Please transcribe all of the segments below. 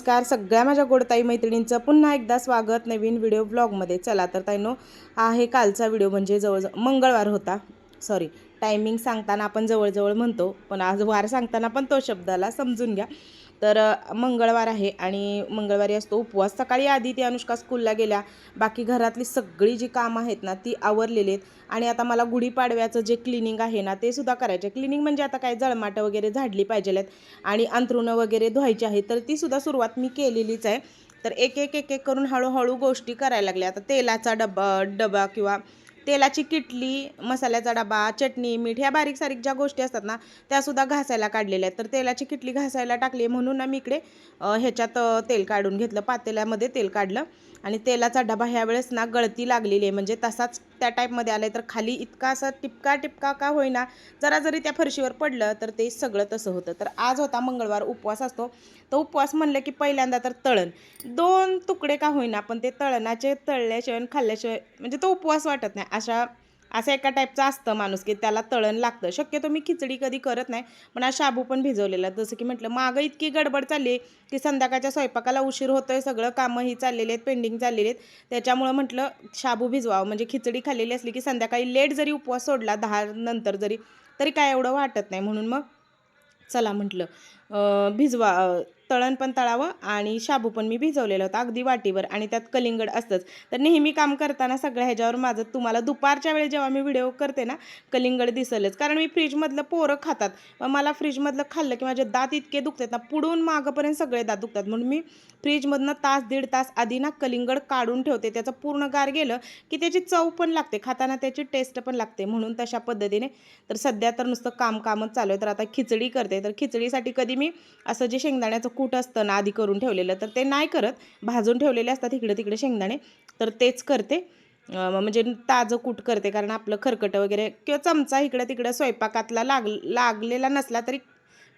नमस्कार. सगळ्या माझ्या गोडताई मैत्रिणींचं पुन्हा एकदा स्वागत नवीन व्हिडिओ ब्लॉगमध्ये. चला तर ताईनो आहे कालचा व्हिडिओ म्हणजे जवळजवळ मंगळवार होता. सॉरी टायमिंग सांगताना आपण जवळजवळ म्हणतो पण आज वार सांगताना पण तो शब्दाला समजून घ्या. तर मंगळवार आहे आणि मंगळवारी असतो उपवास. सकाळी आधी ती अनुष्का स्कूलला गेल्या. बाकी घरातली सगळी जी कामं आहेत ना ती आवरलेली आहेत. आणि आता मला गुढीपाडव्याचं जे क्लिनिंग आहे ना ते सुद्धा करायचे क्लिनिंग म्हणजे आता काय जळमाटं वगैरे झाडली पाहिजे आहेत. आणि अंथरुणं वगैरे धुवायची आहेत. तर ती सुद्धा सुरुवात मी केलेलीच आहे. तर एक एक एक एक करून हळूहळू गोष्टी करायला लागल्या. आता तेलाचा डबा डबा किंवा तेलाची किटली मसाल्याचा डबा चटणी मीठ ह्या बारीक सारीक ज्या गोष्टी असतात ना त्यासुद्धा घासायला काढलेल्या आहेत. तर तेलाची किटली घासायला टाकली म्हणून ना मी इकडे ह्याच्यात तेल काढून घेतलं पातेल्यामध्ये तेल काढलं. आणि तेलाचा डबा ह्या वेळेस ना गळती लागलेली आहे. म्हणजे तसाच त्या टाईपमध्ये आलं आहे तर खाली इतका असा टिपका टिपका का होईना जरा जरी त्या फरशीवर पडलं तर ते सगळं तसं होतं. तर आज होता मंगळवार उपवास असतो. तर उपवास म्हणलं की पहिल्यांदा तर तळण. दोन तुकडे का होईना पण ते तळणाचे तळल्याशिवाय खाल्ल्याशिवाय म्हणजे तो उपवास वाटत नाही. अशा असं एका टाईपचं असतं माणूस की त्याला तळण लागतं. शक्यतो मी खिचडी कधी करत नाही पण हा शाबू पण भिजवलेला जसं की म्हटलं मागं इतकी गडबड चालली की संध्याकाळच्या स्वयंपाकाला उशीर होतोय सगळं कामंही चाललेले आहेत पेंडिंग चाललेले आहेत. त्याच्यामुळं म्हटलं शाबू भिजवावं. म्हणजे खिचडी खाल्लेली असली की संध्याकाळी लेट जरी उपवास सोडला दहा नंतर जरी तरी काय एवढं वाटत नाही. म्हणून मग चला म्हटलं भिजवा तळण पण तळावं आणि शाबू पण मी भिजवलेलं होतं अगदी वाटीवर आणि त्यात कलिंगड असतंच. तर नेहमी काम करताना सगळ्या ह्याच्यावर माझं तुम्हाला दुपारच्या वेळी जेव्हा मी व्हिडिओ करते ना कलिंगड दिसलंच. कारण मी फ्रीजमधलं पोरं खातात. मग मला फ्रीजमधलं खाल्लं की माझे दात इतके दुखतात ना पुढून मागपर्यंत सगळे दात दुखतात. म्हणून मी फ्रीजमधनं तास दीड तास आधी ना कलिंगड काढून ठेवते. त्याचं पूर्ण गार गेलं की त्याची चव पण लागते. खाताना त्याची टेस्ट पण लागते. म्हणून तशा पद्धतीने तर सध्या तर नुसतं काम कामच चालू आहे. तर आता खिचडी करते. तर खिचडीसाठी कधी मी असं जे शेंगदाण्याचं कूट असतं ना आधी करून ठेवलेलं तर ते नाही करत. भाजून ठेवलेले असतात इकडे तिकडे शेंगदाणे तर तेच करते. म्हणजे ताजं कूट करते कारण आपलं खरकटं वगैरे किंवा चमचा इकडं तिकडं स्वयंपाकातला लाग लागलेला नसला तरी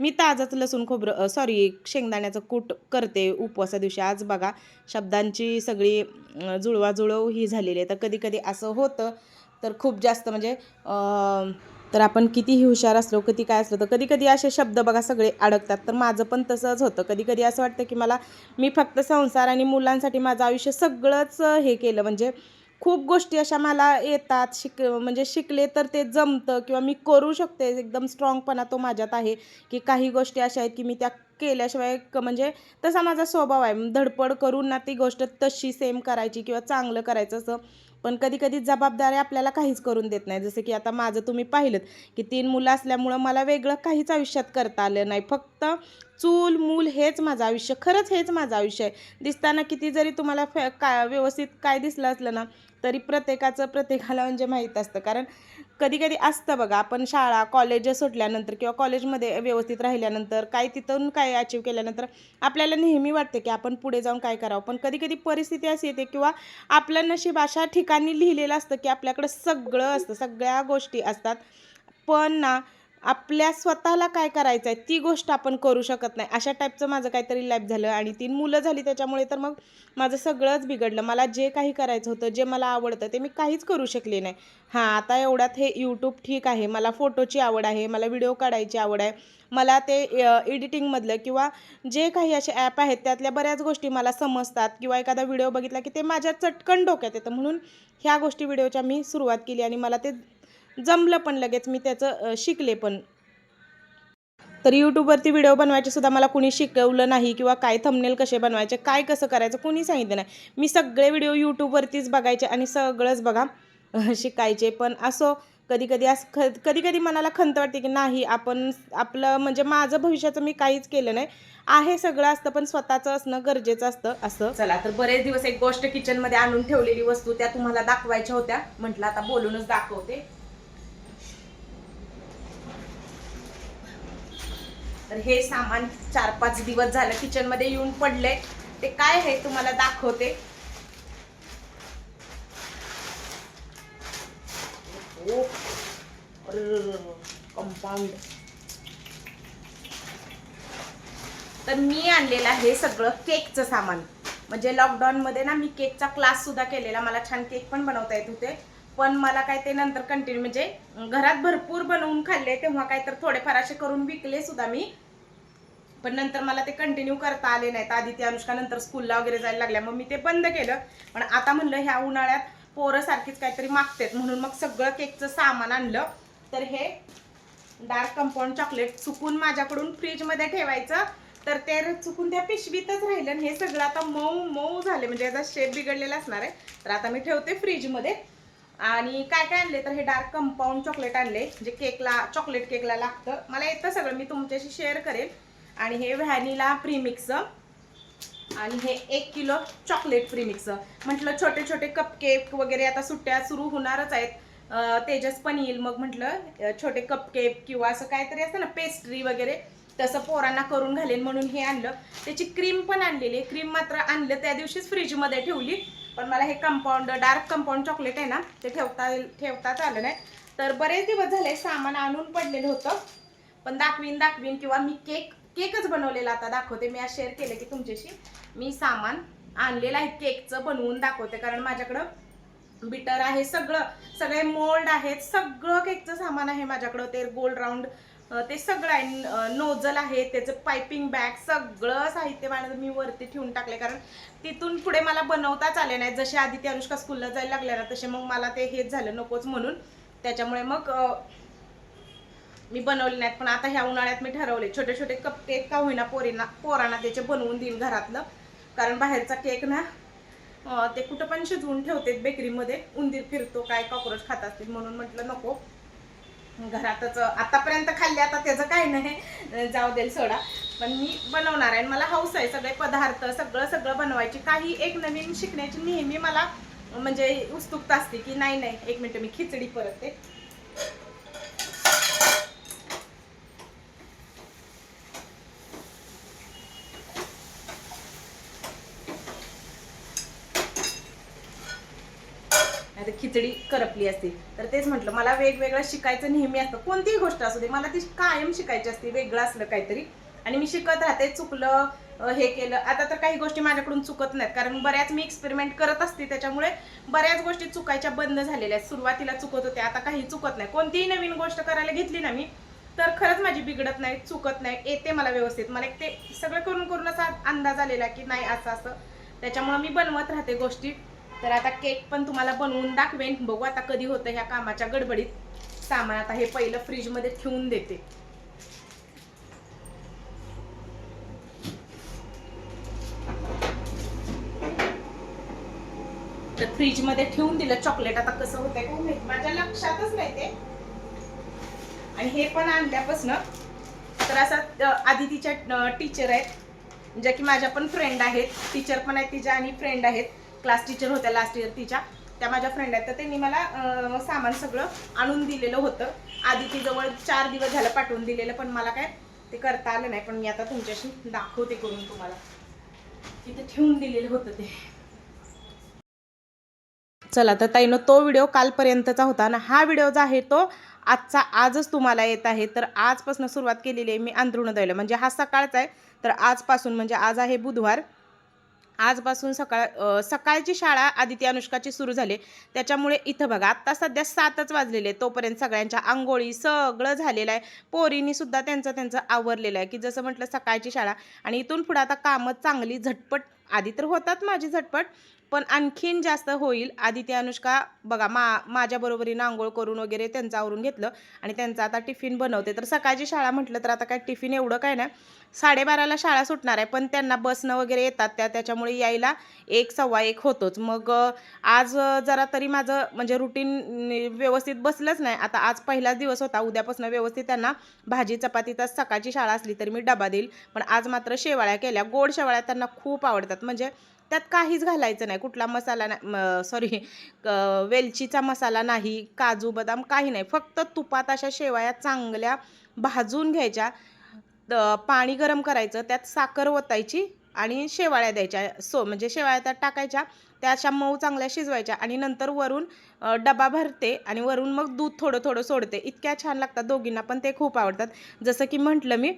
मी ताजंच लसूण खोबरं सॉरी शेंगदाण्याचं कूट करते उपवासा दिवशी. आज बघा शब्दांची सगळी जुळवाजुळव ही झालेली आहे. तर कधी कधी असं होतं तर खूप जास्त म्हणजे तर आपण कितीही हुशार असलो कधी काय असलो तर कधी कधी असे शब्द बघा सगळे अडकतात. तर माझं पण तसंच होतं. कधी कधी असं वाटतं की मला मी फक्त संसार आणि मुलांसाठी माझं आयुष्य सगळंच हे केलं. म्हणजे खूप गोष्टी अशा मला येतात. शिक म्हणजे शिकले तर ते जमतं किंवा मी करू शकते. एकदम स्ट्रॉंगपणा तो माझ्यात आहे की काही गोष्टी अशा आहेत की मी त्या केल्याशिवाय क म्हणजे तसा माझा स्वभाव आहे. धडपड करून ना ती गोष्ट तशी सेम करायची किंवा चांगलं करायचं असं पण कधी कधी जबाबदारी आपल्याला काहीच करून देत नाही. जसं की आता माझं तुम्ही पाहिलं की तीन मुलं असल्यामुळं मला वेगळं काहीच आयुष्यात करता आलं नाही. फक्त चूल मूल हेच माझं आयुष्य खरंच हेच माझं आयुष्य आहे. दिसताना किती जरी तुम्हाला फॅ काय व्यवस्थित काय दिसलं असलं ना तरी प्रत्येकाचं प्रत्येकाला म्हणजे माहीत असतं. कारण कधी कधी असतं बघा आपण शाळा कॉलेज सुटल्यानंतर किंवा कॉलेजमध्ये व्यवस्थित राहिल्यानंतर काय तिथून काय अचीव केल्यानंतर आपल्याला नेहमी वाटते की आपण पुढे जाऊन काय करावं. पण कधी कधी परिस्थिती अशी येते किंवा आपलं नशीब अशा ठिकाणी लिहिलेलं असतं की आपल्याकडं सगळं असतं सगळ्या गोष्टी असतात. पण ना आपल्या स्वतःला काय करायचं आहे ती गोष्ट आपण करू शकत नाही. अशा टाईपचं माझं काहीतरी लाईफ झालं आणि तीन मुलं झाली त्याच्यामुळे तर मग माझं सगळंच बिघडलं. मला जे काही करायचं होतं जे मला आवडतं ते मी काहीच करू शकले नाही. हां आता एवढ्यात हे यूट्यूब ठीक आहे. मला फोटोची आवड आहे मला व्हिडिओ काढायची आवड आहे. मला ते एडिटिंगमधलं किंवा जे काही असे ॲप आहेत त्यातल्या बऱ्याच गोष्टी मला समजतात किंवा एखादा व्हिडिओ बघितला की ते माझ्या चटकन डोक्यात येतं. म्हणून ह्या गोष्टी व्हिडिओच्या मी सुरुवात केली आणि मला ते जमलं पण लगेच मी त्याचं शिकले पण. तर यूट्यूबवरती व्हिडिओ बनवायचे सुद्धा मला कुणी शिकवलं नाही किंवा काय थंबनेल कसे बनवायचे काय कसं करायचं कुणी सांगितलं नाही. मी सगळे व्हिडिओ यूट्यूबवरतीच बघायचे आणि सगळंच बघा शिकायचे. पण असो कधी कधी असं ख कधी कधी मनाला खंत वाटते की नाही आपण आपलं म्हणजे माझं भविष्याचं मी काहीच केलं नाही. आहे सगळं असतं पण स्वतःचं असणं गरजेचं असतं असं. चला तर बरेच दिवस एक गोष्ट किचनमध्ये आणून ठेवलेली वस्तू त्या तुम्हाला दाखवायच्या होत्या. म्हटलं आता बोलूनच दाखवते. तर हे सामान चार पाच दिवस झालं किचनमध्ये येऊन पडले ते काय आहे तुम्हाला दाखवते. कंपाऊंड. तर मी आणलेलं आहे सगळं केकचं सामान. म्हणजे लॉकडाऊनमध्ये ना मी केकचा क्लास सुद्धा केलेला. मला छान केक पण बनवता येत होते. पण मला काय ते नंतर कंटिन्यू म्हणजे घरात भरपूर बनवून खाल्ले तेव्हा काय तर थोडेफार असे करून विकले सुद्धा मी. पण नंतर मला ते कंटिन्यू करता आले नाहीत. आधी ते अनुष्का नंतर स्कूलला वगैरे जायला लागल्या. मग मी ते बंद केलं. पण आता म्हणलं ह्या उन्हाळ्यात पोरं सारखीच काहीतरी मागतात. म्हणून मग सगळं केकचं सामान आणलं. तर हे डार्क कंपाऊंड चॉकलेट चुकून माझ्याकडून फ्रीजमध्ये ठेवायचं. तर ते चुकून त्या पिशवीतच राहिलं आणि हे सगळं आता मऊ मऊ झाले म्हणजे याचा शेप बिघडलेला असणार आहे. तर आता मी ठेवते फ्रीजमध्ये आणि काय काय आणले तर हे डार्क कंपाऊंड चॉकलेट आणले जे केकला चॉकलेट केकला लागतं. मला येतं सगळं. मी तुमच्याशी शेअर करेल. आणि हे व्हॅनिला प्रीमिक्स. आणि हे एक किलो चॉकलेट प्रीमिक्स. म्हटलं छोटे छोटे कपकेक वगैरे आता सुट्ट्या सुरू होणारच आहेत. तेजस पण येईल. मग म्हटलं छोटे कपकेक किंवा असं काहीतरी असतं ना पेस्ट्री वगैरे तसं पोरांना करून घालेन म्हणून हे आणलं. त्याची क्रीम पण आणलेली आहे. क्रीम मात्र आणलं त्या दिवशीच फ्रीजमध्ये ठेवली. पण मला हे कंपाऊंड डार्क कंपाऊंड चॉकलेट आहे ना ते ठेवता ठेवताच आलं नाही. तर बरेच दिवस झाले सामान आणून पडलेलं होतं. पण दाखवीन दाखवीन किंवा मी केक केकच बनवलेला आता दाखवते. मी आज शेअर केलं की तुमच्याशी मी सामान आणलेलं आहे केकचं बनवून दाखवते. कारण माझ्याकडं बिटर आहे सगळं सगळे मोल्ड आहेत सगळं केकचं सामान आहे माझ्याकडं. ते गोल्ड राऊंड ते सगळं आहे. नोजल आहे त्याचं पायपिंग बॅग सगळं साहित्य माझं मी वरती ठेवून टाकले कारण तिथून पुढे मला बनवताच आले नाही जसे आधी ते अनुष्का स्कूलला जायला लागल्या ना तसे मग मला ते हेच झालं नकोच म्हणून. त्याच्यामुळे मग मी बनवले नाहीत पण आता ह्या उन्हाळ्यात मी ठरवले. छोटे छोटे कप केक का होईना पोरींना पोरांना त्याचे बनवून देईन घरातलं. कारण बाहेरचा केक ना ते कुठं पण शिजवून ठेवते बेकरीमध्ये उंदीर फिरतो काय कॉक्रोच खात असतील म्हणून म्हटलं नको. घरातच आतापर्यंत खाल्ले आता त्याचं काही नाही. जाऊ देईल सोडा. पण मी बनवणार आहे आणि मला हौस आहे सगळे पदार्थ सगळं सगळं बनवायची. काही एक नवीन शिकण्याची नेहमी मला म्हणजे उत्सुकता असते की नाही नाही एक मिनटं मी खिचडी परतते. नाही तर खिचडी करपली असती. तर तेच म्हटलं मला वेगवेगळं शिकायचं नेहमी असतं. कोणतीही गोष्ट असू दे मला ती कायम शिकायची असते वेगळं असलं काहीतरी. आणि मी शिकत राहते चुकलं हे केलं. आता तर काही गोष्टी माझ्याकडून चुकत नाहीत. कारण बऱ्याच मी एक्सपेरिमेंट करत असते त्याच्यामुळे बऱ्याच गोष्टी चुकायच्या बंद झालेल्या आहेत. सुरुवातीला चुकत होते आता काही चुकत नाही. कोणतीही नवीन गोष्ट करायला घेतली ना मी तर खरंच माझी बिघडत नाही चुकत नाही येते मला व्यवस्थित. मला एक ते सगळं करून करून असा अंदाज आलेला की नाही असं असं. त्याच्यामुळे मी बनवत राहते गोष्टी. तर आता केक पण तुम्हाला बनवून दाखवेन. बघू आता कधी होतं ह्या कामाच्या गडबडीत. सामान आता हे पहिलं फ्रीजमध्ये ठेवून देते. तर फ्रीजमध्ये ठेवून दिलं. चॉकलेट आता कसं होतंय का माहीत? माझ्या लक्षातच नाही ते. आणि हे पण आणल्यापासनं तर असा आधी तिच्या टीचर आहेत. ज्या की माझ्या पण फ्रेंड आहेत. टीचर पण आहेत तिच्या आणि फ्रेंड आहेत. क्लास टीचर होत्या लास्ट इयर तिच्या. त्या माझ्या फ्रेंड आहेत. तर त्यांनी मला सामान सगळं आणून दिलेलं होतं. आधी ती जवळ चार दिवस झालं पाठवून दिलेलं पण मला काय ते करता आलं नाही. पण मी आता तुमच्याशी दाखवते करून तुम्हाला. तिथे ठेवून दिलेलं होतं ते. चला तर ताईनं तो व्हिडिओ कालपर्यंतचा होता आणि हा व्हिडिओ जो आहे तो आजचा आजच तुम्हाला येत आहे. तर आजपासून सुरुवात केलेली आहे मी अंथरुण द्यायला म्हणजे हा सकाळचा आहे. तर आजपासून म्हणजे आज आहे बुधवार. आजपासून सकाळ सकाळची शाळा आदिती अनुष्काची सुरू झाली. त्याच्यामुळे इथं बघा आत्ता सध्या सातच वाजलेले तोपर्यंत सगळ्यांच्या आंघोळी सगळं झालेलं आहे. पोरींनीसुद्धा त्यांचं त्यांचं आवरलेलं आहे. की जसं म्हटलं सकाळची शाळा. आणि इथून पुढं आता कामं चांगली झटपट आधी तर होतात माझी झटपट पण आणखीन जास्त होईल. आधी ते अनुष्का बघा मा माझ्याबरोबरीनं आंघोळ करून वगैरे त्यांचं आवरून घेतलं आणि त्यांचा आता टिफिन बनवते. तर सकाळची शाळा म्हटलं तर आता काय टिफिन एवढं काय नाही. साडेबाराला शाळा सुटणार आहे पण त्यांना बसनं वगैरे येतात त्या त्याच्यामुळे यायला एक सव्वा एक होतोच. मग आज जरा तरी माझं म्हणजे रुटीन व्यवस्थित बसलंच नाही. आता आज पहिलाच दिवस होता उद्यापासून व्यवस्थित त्यांना भाजी चपाती तर सकाळची शाळा असली तरी मी डबा देईल. पण आज मात्र शेवाळ्या केल्या. गोड शेवाळ्या त्यांना खूप आवडतात. म्हणजे त्यात काहीच घालायचं नाही. कुठला मसाला नाही सॉरी वेलचीचा मसाला नाही काजू बदाम काही नाही. फक्त तुपात अशा शेवया चांगल्या भाजून घ्यायच्या. पाणी गरम करायचं त्यात साखर ओतायची आणि शेवाळ्या द्यायच्या. सो म्हणजे शेवाळ्या त्यात टाकायच्या त्या अशा मऊ चांगल्या शिजवायच्या आणि नंतर वरून डबा भरते आणि वरून मग दूध थोडं थोडं सोडते. इतक्या छान लागतात दोघींना पण ते खूप आवडतात. जसं की म्हटलं मी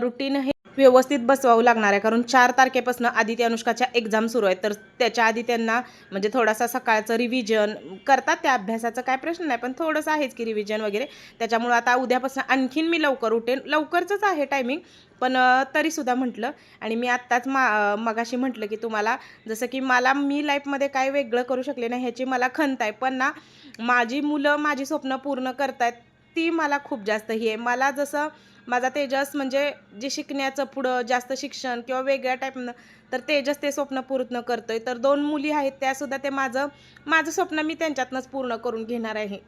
रुटीन हे व्यवस्थित बसवावं लागणार आहे. कारण चार तारखेपासून आदित्य अनुष्काच्या एक्झाम सुरू आहे तर त्याच्या आधी त्यांना म्हणजे थोडासा सकाळचं रिव्हिजन करतात. त्या अभ्यासाचा काय प्रश्न नाही पण थोडंसं आहेच की रिव्हिजन वगैरे. त्याच्यामुळं आता उद्यापासून आणखीन मी लवकर उठेन. लवकरचंच आहे टायमिंग पण तरीसुद्धा म्हटलं. आणि मी आत्ताच मा मगाशी म्हटलं की तुम्हाला जसं की मला मी लाईफमध्ये काय वेगळं करू शकले नाही ह्याची मला खंत आहे. पण ना माझी मुलं माझी स्वप्न पूर्ण करतायत ती मला खूप जास्त ही आहे. मला जसं माझा तेजस म्हणजे जे शिकण्याचं पुढं जास्त शिक्षण किंवा वेगळ्या टाईपनं तर तेजस ते स्वप्न पूर्ण करतोय. तर दोन मुली आहेत त्यासुद्धा ते माझं माझं स्वप्न मी त्यांच्यातनंच पूर्ण करून घेणार आहे.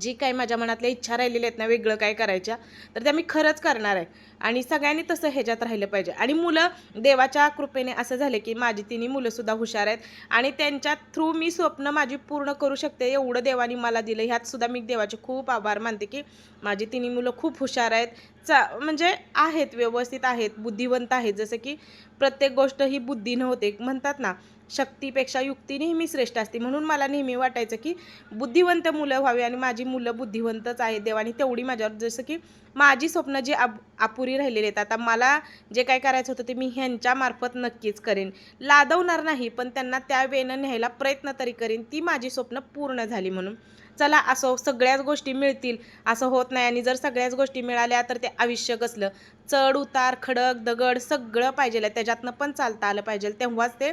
जी काही माझ्या मनातल्या इच्छा राहिलेल्या आहेत ना वेगळं काय करायच्या तर त्या मी खरंच करणार आहे. आणि सगळ्यांनी तसं ह्याच्यात राहिलं पाहिजे. आणि मुलं देवाच्या कृपेने असं झालं की माझी तिन्ही मुलंसुद्धा हुशार आहेत. आणि त्यांच्या थ्रू मी स्वप्न माझी पूर्ण करू शकते एवढं देवानी मला दिलं. ह्यातसुद्धा मी देवाचे खूप आभार मानते की माझी तिन्ही मुलं खूप हुशार आहेत. चा म्हणजे आहेत व्यवस्थित आहेत बुद्धिवंत आहेत. जसं की प्रत्येक गोष्ट ही बुद्धीनं होते. म्हणतात ना शक्तीपेक्षा युक्ती नेहमी श्रेष्ठ असते. म्हणून मला नेहमी वाटायचं की बुद्धिवंत मुलं व्हावी आणि माझी मुलं बुद्धिवंतच आहेत देवानी तेवढी माझ्यावर. जसं की माझी स्वप्न जी आप अपुरी राहिलेली आहेत. आता मला जे काय करायचं होतं ते मी ह्यांच्यामार्फत नक्कीच करेन. लादवणार नाही पण त्यांना त्या वेळेनं न्यायला प्रयत्न तरी करेन. ती माझी स्वप्न पूर्ण झाली म्हणून. चला असो सगळ्याच गोष्टी मिळतील. असं होत नाही आणि जर सगळ्याच गोष्टी मिळाल्या तर ते आयुष्य कसलं? चढ उतार खडक दगड सगळं पाहिजे त्याच्यातनं पण चालता आलं पाहिजे तेव्हाच ते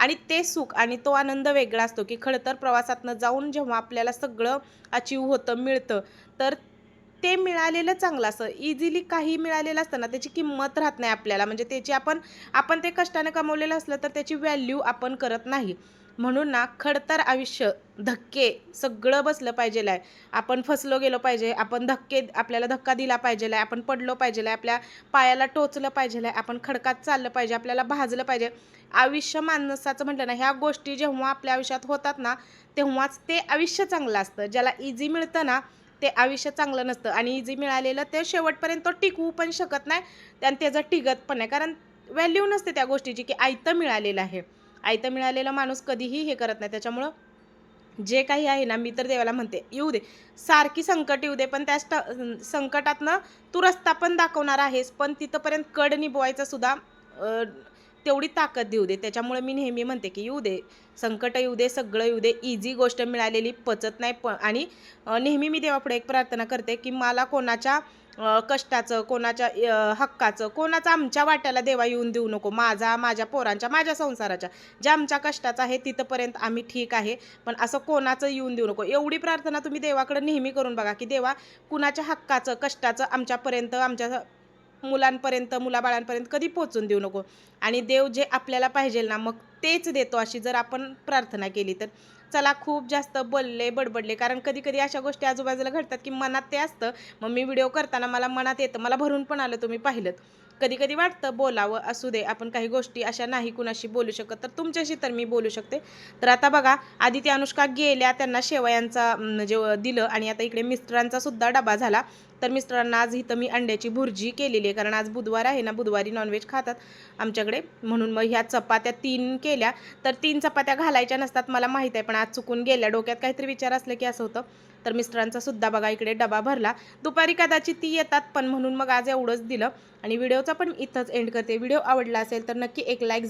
आणि ते सुख आणि तो आनंद वेगळा असतो की खडतर प्रवासातनं जाऊन जेव्हा आपल्याला सगळं अचीव होतं मिळतं तर ते मिळालेलं चांगलं असं इझिली काही मिळालेलं असतं ना त्याची किंमत राहत नाही आपल्याला. म्हणजे त्याची आपण आपण ते कष्टाने कमवलेलं असलं तर त्याची व्हॅल्यू आपण करत नाही. म्हणून ना खडतर आयुष्य धक्के सगळं बसलं पाहिजे आहे आपण फसलो गेलो पाहिजे आपण धक्के आपल्याला धक्का दिला पाहिजे आहे आपण पडलो पाहिजे आहे आपल्या पायाला टोचलं पाहिजे आहे आपण खडकात चाललं पाहिजे आपल्याला भाजलं पाहिजे. आयुष्य माणसाचं म्हटलं ना ह्या गोष्टी जेव्हा आपल्या आयुष्यात होतात ना तेव्हाच ते आयुष्य चांगलं असतं. ज्याला इझी मिळतं ना ते आयुष्य चांगलं नसतं. आणि इझी मिळालेलं ते शेवटपर्यंत टिकवू पण शकत नाही. आणि त्याचं टिकत पण नाही कारण व्हॅल्यू नसते त्या गोष्टीची की आयतं मिळालेलं आहे. आयतं मिळालेला माणूस कधीही हे करत नाही. त्याच्यामुळं जे काही आहे ना मी तर देवाला म्हणते येऊ दे. सारखी संकट येऊ दे पण त्या स्ट संकटातनं तू रस्ता पण दाखवणार आहेस पण तिथंपर्यंत कड निभवायचा सुद्धा तेवढी ताकद देऊ दे. त्याच्यामुळे मी नेहमी म्हणते की येऊ दे. संकट येऊ दे सगळं येऊ दे. इझी गोष्ट मिळालेली पचत नाही प आणि नेहमी मी देवापुढे एक प्रार्थना करते की मला कोणाच्या कष्टाचं कोणाच्या हक्काचं कोणाचं आमच्या वाट्याला देवा येऊन देऊ नको. माझा माझ्या पोरांच्या माझ्या संसाराच्या. ज्या आमच्या कष्टाचं आहे तिथंपर्यंत आम्ही ठीक आहे पण असं कोणाचं येऊन देऊ नको. एवढी प्रार्थना तुम्ही देवाकडे नेहमी करून बघा की देवा कुणाच्या हक्काचं कष्टाचं आमच्यापर्यंत आमच्या मुलांपर्यंत मुलाबाळांपर्यंत कधी पोचून देऊ नको. आणि देव जे आपल्याला पाहिजे ना मग तेच देतो अशी जर आपण प्रार्थना केली तर. चला खूप जास्त बोलले बडबडले. कारण कधी कधी अशा गोष्टी आजूबाजूला घडतात की मनात ते असतं. मग मी व्हिडिओ करताना मला मनात येतं. मला भरून पण आलं तुम्ही पाहिलं कधी कधी वाटतं बोलावं असू दे आपण काही गोष्टी अशा नाही कुणाशी बोलू शकत तर तुमच्याशी तर मी बोलू शकते. तर आता बघा आधी त्या अनुष्का गेल्या त्यांना शेवयांचा म्हणजे दिलं आणि आता इकडे मिस्टरांचा सुद्धा डबा झाला. तर मिस्टरांना आज इथं मी अंड्याची भुर्जी केलेली आहे कारण आज बुधवार आहे ना बुधवारी नॉनव्हेज खातात आमच्याकडे. म्हणून मग ह्या चपात्या तीन केल्या. तर तीन चपात्या घालायच्या नसतात मला माहीत आहे पण आज चुकून गेल्या. डोक्यात काहीतरी विचार असलं की असं होतं. तर मिस्टरांचा सुद्धा बघा इकडे डबा भरला. दुपारी कदाचित ती येतात पण म्हणून मग आज एवढंच दिलं. आणि व्हिडिओचा पण इथंच एंड करते. व्हिडिओ आवडला असेल तर नक्की एक लाईक